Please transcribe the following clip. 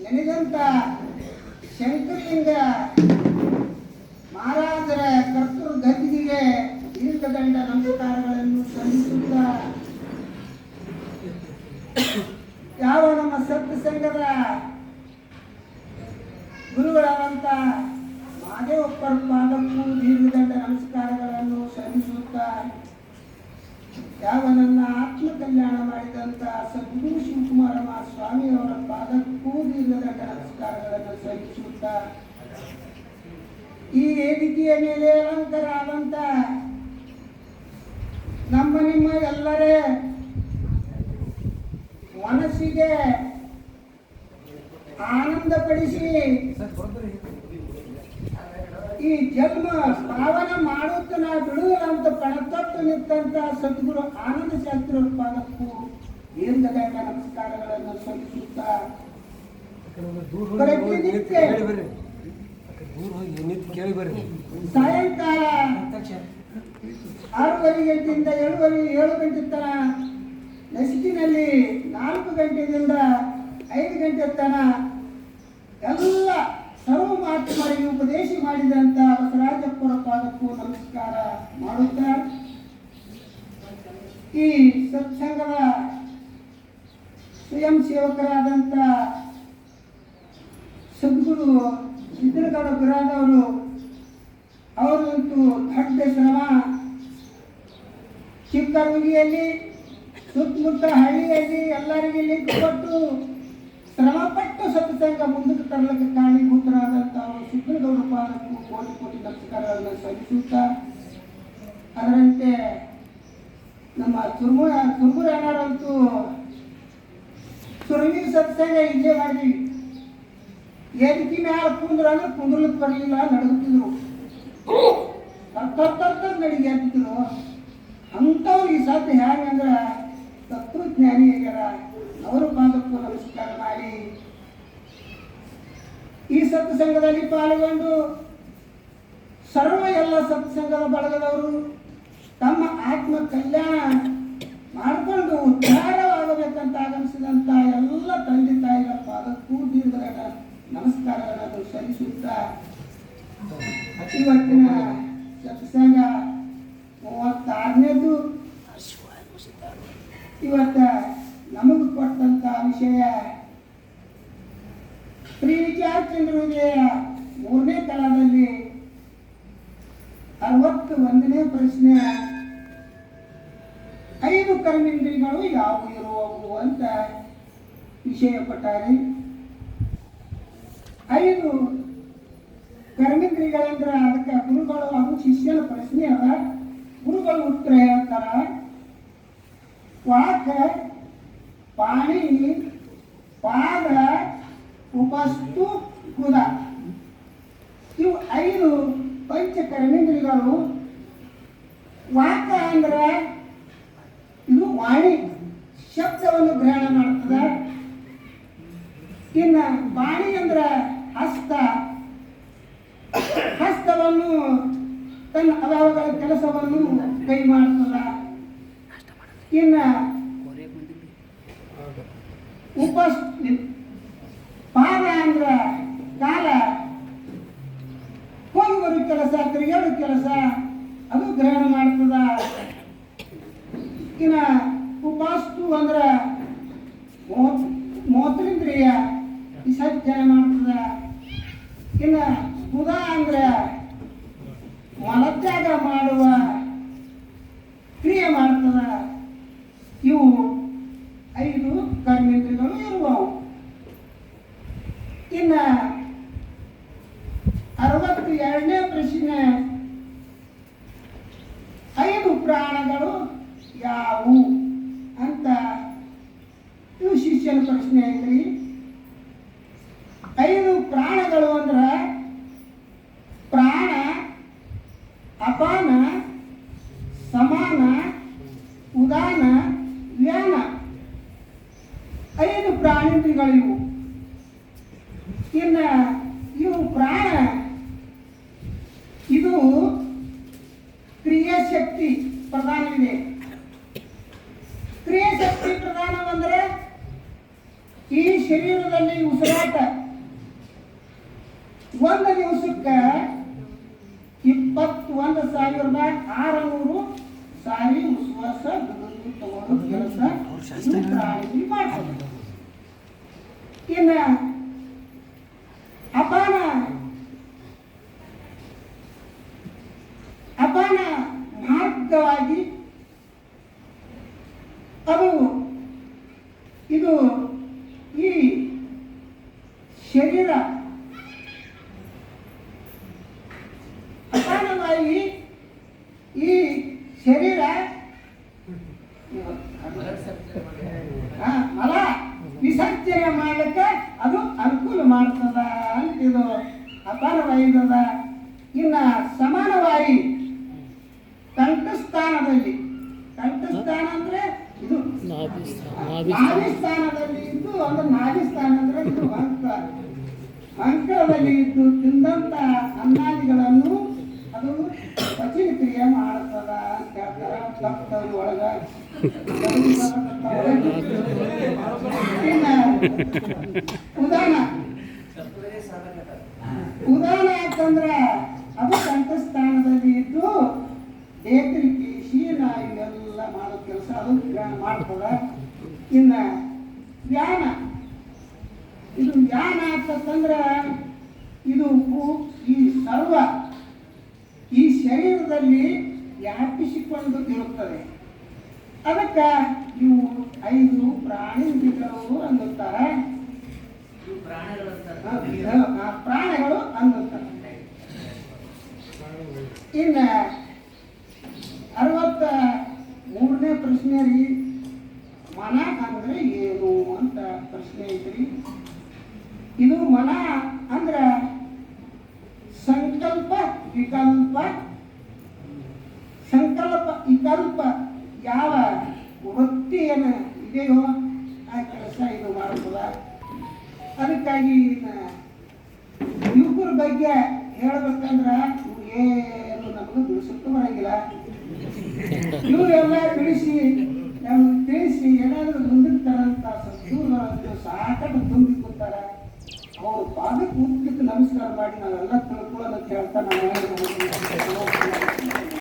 ನೆನೆದಂತ ಶಂಕರಲಿಂಗ ಮಹಾರಾಜರ ಕರ್ತೃ ಗದ್ದಿಗೆ ದೀರ್ಘದಂಡ ನಮಸ್ಕಾರಗಳನ್ನು ಸಲ್ಲಿಸುತ್ತ ಯಾವ ನಮ್ಮ ಸತ್ಯ ಸಂಘದ ಗುರುಗಳಾದಂಥ ಮಾದೇವಪ್ಪರ ಪಾದಕ್ಕೂ ದೀರ್ಘದಂಡ ನಮಸ್ಕಾರಗಳನ್ನು ಸಲ್ಲಿಸುತ್ತಾ ಯಾವ ನನ್ನ ಆತ್ಮ ಕಲ್ಯಾಣ ಮಾಡಿದಂಥ ಸದ್ಗುರು ಶಿವಕುಮಾರ ಸ್ವಾಮಿಯವರ ಪಾದಕ್ಕೂ ಸಲ್ಲಿಸುತ್ತಾ ಈ ವೇದಿಕೆಯ ಮೇಲೆ ಅಲಂಕಾರ ಆದಂತ ನಮ್ಮ ನಿಮ್ಮ ಎಲ್ಲರೇ ಮನಸ್ಸಿಗೆ ಆನಂದ ಪಡಿಸಿ ಈ ಜನ್ಮ ಪಾವನ ಮಾಡುತ್ತ ನಾ ಬಿಡುವುದಿಲ್ಲ ಅಂತ ನಿಂತಂತ ಸದ್ಗುರು ಆನಂದ ಶಾಸ್ತ್ರ ಪಾದಕ್ಕೂ ದೀರ್ಘದಂಡ ನಮಸ್ಕಾರಗಳನ್ನು ಸಲ್ಲಿಸುತ್ತಾ ಪ್ರತಿನಿತ್ಯ ದೂರ ಹೋಗಿ ನಿಂತು ಕೇಳಿ ಬರ್ರಿ. ಸಾಯಂಕಾಲ ಆರೂವರೆ ಗಂಟೆಯಿಂದ ಏಳುವರೆ ಏಳು ಗಂಟೆ ತನ ನಸಿಕಿನಲ್ಲಿ ನಾಲ್ಕು ಗಂಟೆಯಿಂದ ಐದು ಗಂಟೆ ತನ ಎಲ್ಲ ಸರ್ವ ಮಹಾತ್ಮರಿಗೆ ಉಪದೇಶ ಮಾಡಿದಂಥ ಬಸವರಾಜಪ್ಪರ ಪಾದಕ್ಕೂ ನಮಸ್ಕಾರ ಮಾಡುತ್ತಾ ಈ ಸತ್ಸಂಗದ ಸ್ವಯಂ ಸೇವಕರಾದಂಥ ಸದ್ಗುರು ಸಿದ್ದರಗೌಡ ಬಿರಾದವರು ಅವರಂತೂ ದೊಡ್ಡ ಶ್ರಮ. ಚಿಕ್ಕರುಗಿಯಲ್ಲಿ ಸುತ್ತಮುತ್ತ ಹಳ್ಳಿಯಲ್ಲಿ ಎಲ್ಲರಿಗೆ ಲಿಂಕ್ ಕೊಟ್ಟು ಶ್ರಮಪಟ್ಟು ಸತ್ಸಂಗ ಮುಂದಕ್ಕೆ ತರಲಿಕ್ಕೆ ಕಾರಣೀಭೂತರಾದಂಥ ಅವರು ಸಿದ್ದರಗೌಡ ಪಾದಕ್ಕೂ ಕೋಟಿ ಕೋಟಿ ನಮಸ್ಕಾರಗಳನ್ನು ಸಲ್ಲಿಸುತ್ತಾ, ಅದರಂತೆ ನಮ್ಮ ತುರ್ಮು ತುರ್ಮುರಣ್ಣರಂತೂ ಸುರವಿ ಸತ್ಸಂಗ ಇಲ್ಲೇ ಮಾಡಿದ್ವಿ. ಎದಕ್ಕಿ ಮ್ಯಾಲ ಕುಂದ್ರ ಅಂದ್ರೆ ಕುಂದ್ರಲಿಕ್ಕೆ ಬರಲಿಲ್ಲ ನಡುಗುತ್ತಿದ್ರು ತರ್ತ ನಡಿಗೆ ಅಂತಿದ್ರು. ಅಂಥವ್ರು ಈ ಸತ್ ಹೆಂಗಂದ್ರೆ ತತ್ವಜ್ಞಾನಿ ಆಗ್ಯಾರ. ಅವರು ಪಾದಕ್ಕೂ ನಮಸ್ಕಾರ ಮಾಡಿ. ಈ ಸತ್ಸಂಗದಲ್ಲಿ ಪಾಲ್ಗೊಂಡು ಸರ್ವ ಎಲ್ಲ ಸತ್ಸಂಗದ ಬಳಗದವರು ತಮ್ಮ ಆತ್ಮ ಕಲ್ಯಾಣ ಮಾಡಿಕೊಂಡು ಉದ್ಧಾರವಾಗಬೇಕಂತ ಆಗಮಿಸಿದಂಥ ಎಲ್ಲ ತಂದೆ ತಾಯಿಗಳ ಪಾದಕ್ಕೂ ದೀರ್ಘದ ನಮಸ್ಕಾರಗಳನ್ನು ಸಲ್ಲಿಸುತ್ತಾ ಇವತ್ತಿನ ಸತ್ಸಂಗ ಮೂವತ್ತಾರನೇದು ಇವತ್ತ ನಮಗೆ ಕೊಟ್ಟಂತ ವಿಷಯ ಶ್ರೀ ವಿಚಾರಚಂದ್ರ ವಿಜಯ ಮೂರನೇ ತಳದಲ್ಲಿ ಅರವತ್ತು ಒಂದನೇ ಪ್ರಶ್ನೆ, ಐದು ಕರ್ಮೇಂದ್ರಿಗಳು ಯಾವ ಇರುವವು? ಅಂತ ವಿಷಯ ಕೊಟ್ಟಾರೆ ಐದು ಕರ್ಮೇಂದ್ರಿಗಳಂದ್ರೆ ಅದಕ್ಕೆ ಗುರುಗಳು ಹಾಗೂ ಶಿಷ್ಯನ ಪ್ರಶ್ನೆ ಅದ. ಗುರುಗಳು ಉತ್ತರ ಹೇಳ್ತಾರ, ವಾಕ, ಪಾಣಿ, ಪಾದ, ಉಪಸ್ತು ಕುದ ಇವು ಐದು ಪಂಚ ಕರ್ಮೇಂದ್ರಿಯಗಳು ವಾಕ ಅಂದ್ರೆ ಇದು ವಾಣಿ ಶಬ್ದವನ್ನು ಗ್ರಹಣ ಮಾಡ್ತದೆ ಇನ್ನು ಬಾಣಿ ಅಂದ್ರೆ ಹಸ್ತ. ಹಸ್ತವನ್ನು ತನ್ನ ಅದಾವಗಳ ಕೆಲಸವನ್ನು ಕೈ ಮಾಡ್ತದ ಇನ್ನ ಉಪಸ್ ಪಾದ ಅಂದ್ರ ಕಾಲ. ಹೋಗಿ ಬರೋ ಕೆಲಸ ತಿರುಗಾಡೋ ಕೆಲಸ. ಅದು ಗ್ರಹಣ ಮಾಡ್ತದ. ಇನ್ನ ಉಪಾಸ್ತು ಅಂದ್ರ ಮೋ- ಮೋತ್ರೇಂದ್ರಿಯ ವಿಸರ್ಜನೆ ಮಾಡ್ತದ. ಇನ್ನ ಉದಾ ಅಂದ್ರ ಮಲತ್ಯಾಗ ಮಾಡುವ ಕ್ರಿಯೆ ಮಾಡ್ತದ. ಇವು ಐದು ಕರ್ಮೇಂದ್ರಿಗಳು ಇರುವವು. ಇನ್ನ ಅರವತ್ತು ಎರಡನೇ ಪ್ರಶ್ನೆ ಐದು ಪ್ರಾಣಗಳು ಯಾವುವು ಅಂತ ಇವು ಶಿಷ್ಯನ ಪ್ರಶ್ನೆ ಐತ್ರಿ ಐದು ಪ್ರಾಣಗಳು ಅಂದ್ರೆ ಪ್ರಾಣ ಅಪಾನ ಸಮಾನ ಉದಾನ ವ್ಯಾನ. ಐದು ಪ್ರಾಣಿಗಳಿವು. ಇನ್ನ ಗುಜರಾಟ ಒಂದು ದಿವಸಕ್ಕೆ ಇಪ್ಪತ್ತೊಂದು ಸಾವಿರದ ಆರುನೂರು ಸಾರಿ ಉಸುವಾಸ ಕೆಲಸ ಮಾಡ್ತಾರೆ. ಇನ್ನು ವಿಸರ್ಜನೆ ಮಾಡಲಿಕ್ಕೆ ಅದು ಅನುಕೂಲ ಮಾಡ್ತದ ಅಂತ ಇದು ಅಪಾನವಾಯುದ ಇನ್ನ ಸಮಾನವಾಗಿ ಕಂಠಸ್ಥಾನದಲ್ಲಿ, ಕಂಠಸ್ಥಾನ ಅಂದ್ರೆ ಇದು ನಾಭಿಸ್ಥಾನದಲ್ಲಿ ಇದ್ದು ಅಂದ್ರೆ ನಾಭಿಸ್ಥಾನ ಅಂದ್ರೆ ಇದು ಇದ್ದು ತಿಂದಂತ ಅನ್ನಾದಿಗಳನ್ನು ಅದು ಪಚನ ಕ್ರಿಯೆ ಮಾಡ್ತದ ಅಂತ ಹೇಳ್ತಾರ. ಒಳಗ. ಉದಾನ ಉದಾನ ಅಂತಂದ್ರೆ ಅದು ಕಂಠಸ್ಥಾನದಲ್ಲಿ ಇದ್ದು ನೇತ್ರಿಕೆ ಶೀಲ ಇವೆಲ್ಲ ಮಾಡೋ ಕೆಲಸ ಅದು ಮಾಡ್ತದ. ಇನ್ನ ಧ್ಯಾನ. ಇದು ಧ್ಯಾನ ಅಂತಂದ್ರೆ ಇದು ಈ ಸರ್ವ ಈ ಶರೀರದಲ್ಲಿ ವ್ಯಾಪಿಸಿಕೊಂಡು ಇರುತ್ತದೆ. ಅದಕ್ಕೆ ಇವು ಐದು ಪ್ರಾಣಿ ಪ್ರಾಣಿಗಳು ಅನ್ನುತ್ತಾರೆ. ಪ್ರಾಣಿಗಳು ಅನ್ನುತ್ತಾರೆ. ಇನ್ನ ಅರವತ್ತ ಮೂರನೇ ಪ್ರಶ್ನೆ ರೀ. ಮನ ಅಂದ್ರೆ ಏನು ಅಂತ ಪ್ರಶ್ನೆ ಐತ್ರಿ. ಇದು ಮನ ಅಂದ್ರ ಸಂಕಲ್ಪ ವಿಕಲ್ಪ ಸಂಕಲ್ಪ ವಿಕಲ್ಪ ಇದೆಯೋ ಆ ಕೆಲಸ ಇದು ಮಾಡ್ತದ ಅದಕ್ಕಾಗಿ ಯುವಕರ ಬಗ್ಗೆ ಹೇಳ್ಬೇಕಂದ್ರ ಏನು ನಮಗೂ ಬಿಡಿಸಕ್ಕೆ ಬರಂಗಿಲ್ಲ. ಇವರೆಲ್ಲ